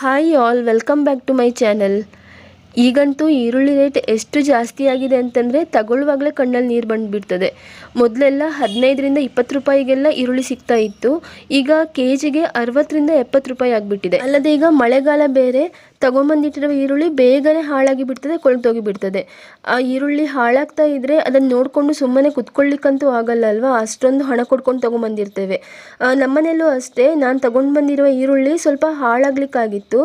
Hi all welcome back to my channel ಈಗಂತೂ ಈರುಳ್ಳಿ rate ಎಷ್ಟು ಜಾಸ್ತಿ ಆಗಿದೆ ಅಂತಂದರೆ ತಗೊಳ್ಳುವಾಗಲೇ ಕಣ್ಣಲ್ಲಿ ನೀರು ಬಂದುಬಿಡ್ತದೆ. ಮೊದಲೆಲ್ಲ ಹದಿನೈದರಿಂದ ಇಪ್ಪತ್ತು ರೂಪಾಯಿಗೆಲ್ಲ ಈರುಳ್ಳಿ ಸಿಗ್ತಾ ಇತ್ತು. ಈಗ ಕೆ ಜಿಗೆ ಅರವತ್ತರಿಂದ ಎಪ್ಪತ್ತು ರೂಪಾಯಿ ಆಗಿಬಿಟ್ಟಿದೆ. ಅಲ್ಲದೆ ಈಗ ಮಳೆಗಾಲ ಬೇರೆ ತಗೊಂಬಂದಿಟ್ಟಿರೋ ಈರುಳ್ಳಿ ಬೇಗನೆ ಹಾಳಾಗಿ ಬಿಡ್ತದೆ, ಕೊಳ್ತೋಗಿ ಬಿಡ್ತದೆ. ಆ ಈರುಳ್ಳಿ ಹಾಳಾಗ್ತಾ ಇದ್ದರೆ ಅದನ್ನು ನೋಡಿಕೊಂಡು ಸುಮ್ಮನೆ ಕುತ್ಕೊಳ್ಳಿಕ್ಕಂತೂ ಆಗಲ್ಲ ಅಲ್ವಾ? ಅಷ್ಟೊಂದು ಹಣ ಕೊಡ್ಕೊಂಡು ತೊಗೊಂಬಂದಿರ್ತೇವೆ. ನಮ್ಮನೆಯಲ್ಲೂ ಅಷ್ಟೇ. ನಾನು ತಗೊಂಡು ಬಂದಿರುವ ಈರುಳ್ಳಿ ಸ್ವಲ್ಪ ಹಾಳಾಗ್ಲಿಕ್ಕಾಗಿತ್ತು.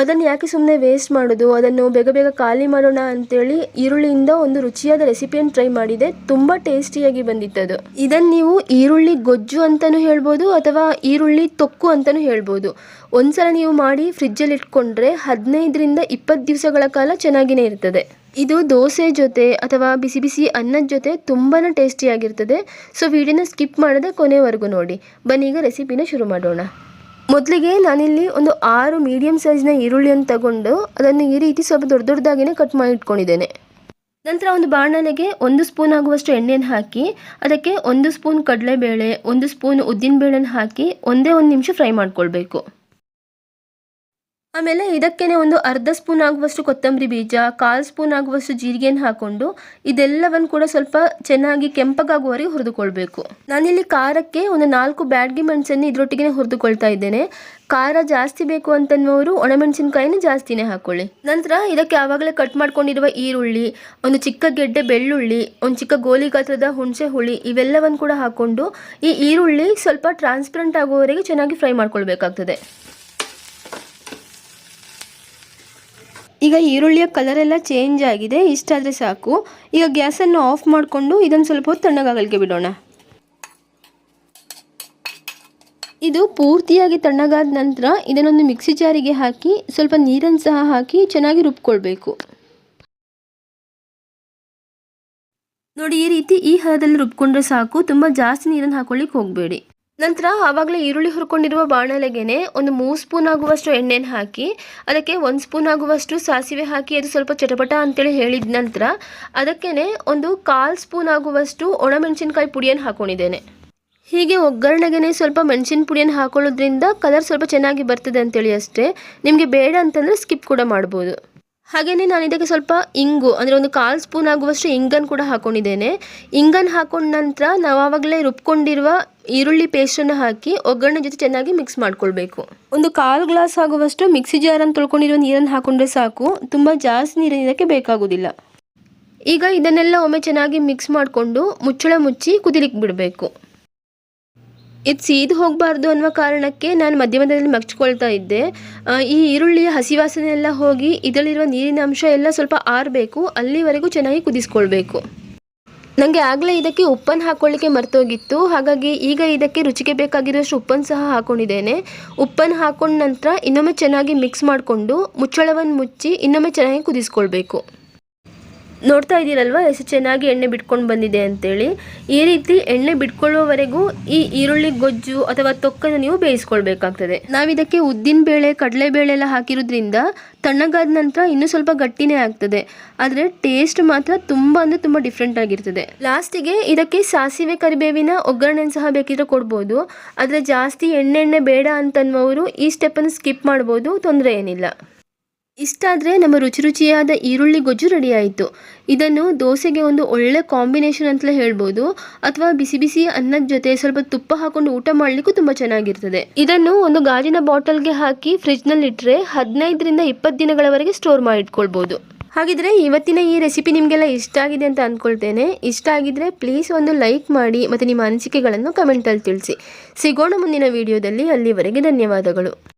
ಅದನ್ನು ಯಾಕೆ ಸುಮ್ಮನೆ ವೇಸ್ಟ್ ಮಾಡೋದು? ಅದನ್ನು ಬೇಗ ಬೇಗ ಖಾಲಿ ಮಾಡೋಣ ಅಂತೇಳಿ ಈರುಳ್ಳಿಯಿಂದ ಒಂದು ರುಚಿಯಾದ ರೆಸಿಪಿಯನ್ನು ಟ್ರೈ ಮಾಡಿದೆ. ತುಂಬ ಟೇಸ್ಟಿಯಾಗಿ ಬಂದಿತ್ತು ಅದು ಇದನ್ನು ನೀವು ಈರುಳ್ಳಿ ಗೊಜ್ಜು ಅಂತಲೂ ಹೇಳ್ಬೋದು ಅಥವಾ ಈರುಳ್ಳಿ ತೊಕ್ಕು ಅಂತಲೂ ಹೇಳ್ಬೋದು. ಒಂದ್ಸಲ ನೀವು ಮಾಡಿ ಫ್ರಿಜ್ಜಲ್ಲಿ ಇಟ್ಕೊಂಡ್ರೆ ಹದಿನೈದರಿಂದ ಇಪ್ಪತ್ತು ದಿವಸಗಳ ಕಾಲ ಚೆನ್ನಾಗಿಯೇ ಇರ್ತದೆ. ಇದು ದೋಸೆ ಜೊತೆ ಅಥವಾ ಬಿಸಿ ಬಿಸಿ ಅನ್ನದ ಜೊತೆ ತುಂಬಾ ಟೇಸ್ಟಿಯಾಗಿರ್ತದೆ. ಸೊ, ವಿಡಿಯೋನ ಸ್ಕಿಪ್ ಮಾಡದೆ ಕೊನೆವರೆಗೂ ನೋಡಿ. ಬನ್ನಿ, ಈಗ ರೆಸಿಪಿನ ಶುರು ಮಾಡೋಣ. ಮೊದಲಿಗೆ ನಾನಿಲ್ಲಿ ಒಂದು ಆರು ಮೀಡಿಯಮ್ ಸೈಜ್ನ ಈರುಳ್ಳಿಯನ್ನು ತಗೊಂಡು ಅದನ್ನು ಈ ರೀತಿ ಸ್ವಲ್ಪ ದೊಡ್ಡ ದೊಡ್ಡದಾಗಿಯೇ ಕಟ್ ಮಾಡಿ ಇಟ್ಕೊಂಡಿದ್ದೇನೆ. ನಂತರ ಒಂದು ಬಾಣಲೆಗೆ ಒಂದು ಸ್ಪೂನ್ ಆಗುವಷ್ಟು ಎಣ್ಣೆಯನ್ನು ಹಾಕಿ, ಅದಕ್ಕೆ ಒಂದು ಸ್ಪೂನ್ ಕಡಲೆಬೇಳೆ, ಒಂದು ಸ್ಪೂನ್ ಉದ್ದಿನಬೇಳೆನ ಹಾಕಿ ಒಂದೇ ಒಂದು ನಿಮಿಷ ಫ್ರೈ ಮಾಡ್ಕೊಳ್ಬೇಕು. ಆಮೇಲೆ ಇದಕ್ಕೇ ಒಂದು ಅರ್ಧ ಸ್ಪೂನ್ ಆಗುವಷ್ಟು ಕೊತ್ತಂಬರಿ ಬೀಜ, ಕಾಲು ಸ್ಪೂನ್ ಆಗುವಷ್ಟು ಜೀರಿಗೆಯನ್ನು ಹಾಕೊಂಡು ಇದೆಲ್ಲವನ್ನು ಕೂಡ ಸ್ವಲ್ಪ ಚೆನ್ನಾಗಿ ಕೆಂಪಗಾಗುವವರೆಗೆ ಹುರಿದುಕೊಳ್ಬೇಕು. ನಾನಿಲ್ಲಿ ಖಾರಕ್ಕೆ ಒಂದು ನಾಲ್ಕು ಬ್ಯಾಡ್ಗಿ ಮೆಣಸನ್ನು ಇದರೊಟ್ಟಿಗೆ ಹುರಿದುಕೊಳ್ತಾ ಇದ್ದೇನೆ. ಖಾರ ಜಾಸ್ತಿ ಬೇಕು ಅಂತನ್ನುವರು ಒಣಮೆಣಸಿನಕಾಯಿನ ಜಾಸ್ತಿನೇ ಹಾಕೊಳ್ಳಿ. ನಂತರ ಇದಕ್ಕೆ ಆವಾಗಲೇ ಕಟ್ ಮಾಡ್ಕೊಂಡಿರುವ ಈರುಳ್ಳಿ, ಒಂದು ಚಿಕ್ಕ ಗೆಡ್ಡೆ ಬೆಳ್ಳುಳ್ಳಿ, ಒಂದು ಚಿಕ್ಕ ಗೋಲಿ ಗಾತ್ರದ ಹುಣಸೆ ಹುಳಿ ಇವೆಲ್ಲವನ್ನು ಕೂಡ ಹಾಕೊಂಡು ಈ ಈರುಳ್ಳಿ ಸ್ವಲ್ಪ ಟ್ರಾನ್ಸ್ಪರೆಂಟ್ ಆಗುವವರೆಗೆ ಚೆನ್ನಾಗಿ ಫ್ರೈ ಮಾಡ್ಕೊಳ್ಬೇಕಾಗ್ತದೆ. ಈಗ ಈರುಳ್ಳಿಯ ಕಲರ್ ಎಲ್ಲ ಚೇಂಜ್ ಆಗಿದೆ ಇಷ್ಟಾದರೆ ಸಾಕು. ಈಗ ಗ್ಯಾಸನ್ನು ಆಫ್ ಮಾಡಿಕೊಂಡು ಇದನ್ನು ಸ್ವಲ್ಪ ಹೊತ್ತು ತಣ್ಣಗಾಗಲಿಕ್ಕೆ ಬಿಡೋಣ. ಇದು ಪೂರ್ತಿಯಾಗಿ ತಣ್ಣಗಾದ ನಂತರ ಇದನ್ನೊಂದು ಮಿಕ್ಸಿ ಜಾರಿಗೆ ಹಾಕಿ ಸ್ವಲ್ಪ ನೀರನ್ನು ಸಹ ಹಾಕಿ ಚೆನ್ನಾಗಿ ರುಬ್ಕೊಳ್ಬೇಕು. ನೋಡಿ, ಈ ರೀತಿ ಈ ಹದದಲ್ಲಿ ರುಬ್ಕೊಂಡ್ರೆ ಸಾಕು. ತುಂಬ ಜಾಸ್ತಿ ನೀರನ್ನು ಹಾಕೊಳ್ಳಿಕ್ಕೆ ಹೋಗಬೇಡಿ. ನಂತರ ಆವಾಗಲೇ ಈರುಳ್ಳಿ ಹುರ್ಕೊಂಡಿರುವ ಬಾಣಲೆಗೆನೆ ಒಂದು ಮೂರು ಸ್ಪೂನ್ ಆಗುವಷ್ಟು ಎಣ್ಣೆನ ಹಾಕಿ, ಅದಕ್ಕೆ ಒಂದು ಸ್ಪೂನ್ ಆಗುವಷ್ಟು ಸಾಸಿವೆ ಹಾಕಿ ಅದು ಸ್ವಲ್ಪ ಚಟಪಟ ಅಂತೇಳಿ ಹೇಳಿದ ನಂತರ ಅದಕ್ಕೇ ಒಂದು ಕಾಲು ಸ್ಪೂನ್ ಆಗುವಷ್ಟು ಒಣಮೆಣಸಿನ್ಕಾಯಿ ಪುಡಿಯನ್ನು ಹಾಕೊಂಡಿದ್ದೇನೆ. ಹೀಗೆ ಒಗ್ಗರಣೆಗೆ ಸ್ವಲ್ಪ ಮೆಣಸಿನ ಪುಡಿಯನ್ನು ಹಾಕೊಳ್ಳೋದ್ರಿಂದ ಕಲರ್ ಸ್ವಲ್ಪ ಚೆನ್ನಾಗಿ ಬರ್ತದೆ ಅಂತೇಳಿ ಅಷ್ಟೇ. ನಿಮಗೆ ಬೇಡ ಅಂತಂದರೆ ಸ್ಕಿಪ್ ಕೂಡ ಮಾಡ್ಬೋದು. ಹಾಗೆಯೇ ನಾನು ಇದಕ್ಕೆ ಸ್ವಲ್ಪ ಇಂಗು, ಅಂದರೆ ಒಂದು ಕಾಲು ಸ್ಪೂನ್ ಆಗುವಷ್ಟು ಇಂಗನ್ನು ಕೂಡ ಹಾಕೊಂಡಿದ್ದೇನೆ. ಇಂಗನ್ನು ಹಾಕೊಂಡ ನಂತರ ನಾವು ಆವಾಗಲೇ ರುಬ್ಕೊಂಡಿರುವ ಈರುಳ್ಳಿ ಪೇಸ್ಟನ್ನು ಹಾಕಿ ಒಗ್ಗರಣೆ ಜೊತೆ ಚೆನ್ನಾಗಿ ಮಿಕ್ಸ್ ಮಾಡ್ಕೊಳ್ಬೇಕು. ಒಂದು ಕಾಲು ಗ್ಲಾಸ್ ಆಗುವಷ್ಟು ಮಿಕ್ಸಿ ಜಾರನ್ನು ತೊಳ್ಕೊಂಡಿರೋ ನೀರನ್ನು ಹಾಕೊಂಡ್ರೆ ಸಾಕು. ತುಂಬ ಜಾಸ್ತಿ ನೀರಿನ ಇದಕ್ಕೆ ಬೇಕಾಗೋದಿಲ್ಲ. ಈಗ ಇದನ್ನೆಲ್ಲ ಒಮ್ಮೆ ಚೆನ್ನಾಗಿ ಮಿಕ್ಸ್ ಮಾಡಿಕೊಂಡು ಮುಚ್ಚಳ ಮುಚ್ಚಿ ಕುದಿಲಿಕ್ಕೆ ಬಿಡಬೇಕು. ಇದು ಸೀದು ಹೋಗಬಾರ್ದು ಅನ್ನೋ ಕಾರಣಕ್ಕೆ ನಾನು ಮಧ್ಯ ಮಧ್ಯದಲ್ಲಿ ಮಗ್ಚ್ಕೊಳ್ತಾ ಇದ್ದೆ. ಈ ಈರುಳ್ಳಿಯ ಹಸಿ ವಾಸನೆ ಎಲ್ಲ ಹೋಗಿ ಇದರಲ್ಲಿರುವ ನೀರಿನ ಅಂಶ ಎಲ್ಲ ಸ್ವಲ್ಪ ಆರಬೇಕು. ಅಲ್ಲಿವರೆಗೂ ಚೆನ್ನಾಗಿ ಕುದಿಸ್ಕೊಳ್ಬೇಕು. ನನಗೆ ಆಗಲೇ ಇದಕ್ಕೆ ಉಪ್ಪನ್ನು ಹಾಕ್ಕೊಳ್ಳಿಕ್ಕೆ ಮರ್ತೋಗಿತ್ತು. ಹಾಗಾಗಿ ಈಗ ಇದಕ್ಕೆ ರುಚಿಗೆ ಬೇಕಾಗಿರೋಷ್ಟು ಉಪ್ಪನ್ನು ಸಹ ಹಾಕ್ಕೊಂಡಿದ್ದೇನೆ ಉಪ್ಪನ್ನು ಹಾಕೊಂಡ ನಂತರ ಇನ್ನೊಮ್ಮೆ ಚೆನ್ನಾಗಿ ಮಿಕ್ಸ್ ಮಾಡಿಕೊಂಡು ಮುಚ್ಚಳವನ್ನು ಮುಚ್ಚಿ ಇನ್ನೊಮ್ಮೆ ಚೆನ್ನಾಗಿ ಕುದಿಸ್ಕೊಳ್ಬೇಕು. ನೋಡ್ತಾ ಇದ್ದೀರಲ್ವ? ಎಷ್ಟು ಚೆನ್ನಾಗಿ ಎಣ್ಣೆ ಬಿಟ್ಕೊಂಡು ಬಂದಿದೆ ಅಂತೇಳಿ. ಈ ರೀತಿ ಎಣ್ಣೆ ಬಿಟ್ಕೊಳ್ಳುವವರೆಗೂ ಈ ಈರುಳ್ಳಿ, ಗೊಜ್ಜು ಅಥವಾ ತೊಕ್ಕನ್ನು ನೀವು ಬೇಯಿಸ್ಕೊಳ್ಬೇಕಾಗ್ತದೆ. ನಾವಿದಕ್ಕೆ ಉದ್ದಿನ ಬೇಳೆ, ಕಡಲೆಬೇಳೆ ಎಲ್ಲ ಹಾಕಿರೋದ್ರಿಂದ ತಣ್ಣಗಾದ ನಂತರ ಇನ್ನೂ ಸ್ವಲ್ಪ ಗಟ್ಟಿನೇ ಆಗ್ತದೆ. ಆದರೆ ಟೇಸ್ಟ್ ಮಾತ್ರ ತುಂಬ ಅಂದರೆ ತುಂಬ ಡಿಫ್ರೆಂಟ್ ಆಗಿರ್ತದೆ. ಲಾಸ್ಟಿಗೆ ಇದಕ್ಕೆ ಸಾಸಿವೆ, ಕರಿಬೇವಿನ ಒಗ್ಗರಣೆ ಸಹ ಬೇಕಿದ್ರೆ ಕೊಡ್ಬೋದು. ಆದರೆ ಜಾಸ್ತಿ ಎಣ್ಣೆ ಎಣ್ಣೆ ಬೇಡ ಅಂತನ್ನುವರು ಈ ಸ್ಟೆಪ್ಪನ್ನು ಸ್ಕಿಪ್ ಮಾಡ್ಬೋದು. ತೊಂದರೆ ಏನಿಲ್ಲ. ಇಷ್ಟಾದರೆ ನಮ್ಮ ರುಚಿ ರುಚಿಯಾದ ಈರುಳ್ಳಿ ಗೊಜ್ಜು ರೆಡಿ ಆಯಿತು. ಇದನ್ನು ದೋಸೆಗೆ ಒಂದು ಒಳ್ಳೆ ಕಾಂಬಿನೇಷನ್ ಅಂತಲೇ ಹೇಳ್ಬೋದು. ಅಥವಾ ಬಿಸಿ ಬಿಸಿ ಅನ್ನದ ಜೊತೆ ಸ್ವಲ್ಪ ತುಪ್ಪ ಹಾಕೊಂಡು ಊಟ ಮಾಡಲಿಕ್ಕೂ ತುಂಬ ಚೆನ್ನಾಗಿರ್ತದೆ. ಇದನ್ನು ಒಂದು ಗಾಜಿನ ಬಾಟಲ್ಗೆ ಹಾಕಿ ಫ್ರಿಜ್ನಲ್ಲಿ ಇಟ್ಟರೆ ಹದಿನೈದರಿಂದ ಇಪ್ಪತ್ತು ದಿನಗಳವರೆಗೆ ಸ್ಟೋರ್ ಮಾಡಿ ಇಟ್ಕೊಳ್ಬೋದು ಹಾಗಿದ್ರೆ ಇವತ್ತಿನ ಈ ರೆಸಿಪಿ ನಿಮಗೆಲ್ಲ ಇಷ್ಟ ಆಗಿದೆ ಅಂತ ಅಂದ್ಕೊಳ್ತೇನೆ ಇಷ್ಟ ಆಗಿದ್ರೆ ಪ್ಲೀಸ್ ಒಂದು ಲೈಕ್ ಮಾಡಿ ಮತ್ತು ನಿಮ್ಮ ಅನಿಸಿಕೆಗಳನ್ನು ಕಮೆಂಟಲ್ಲಿ ತಿಳಿಸಿ. ಸಿಗೋಣ ಮುಂದಿನ ವಿಡಿಯೋದಲ್ಲಿ ಅಲ್ಲಿವರೆಗೆ ಧನ್ಯವಾದಗಳು.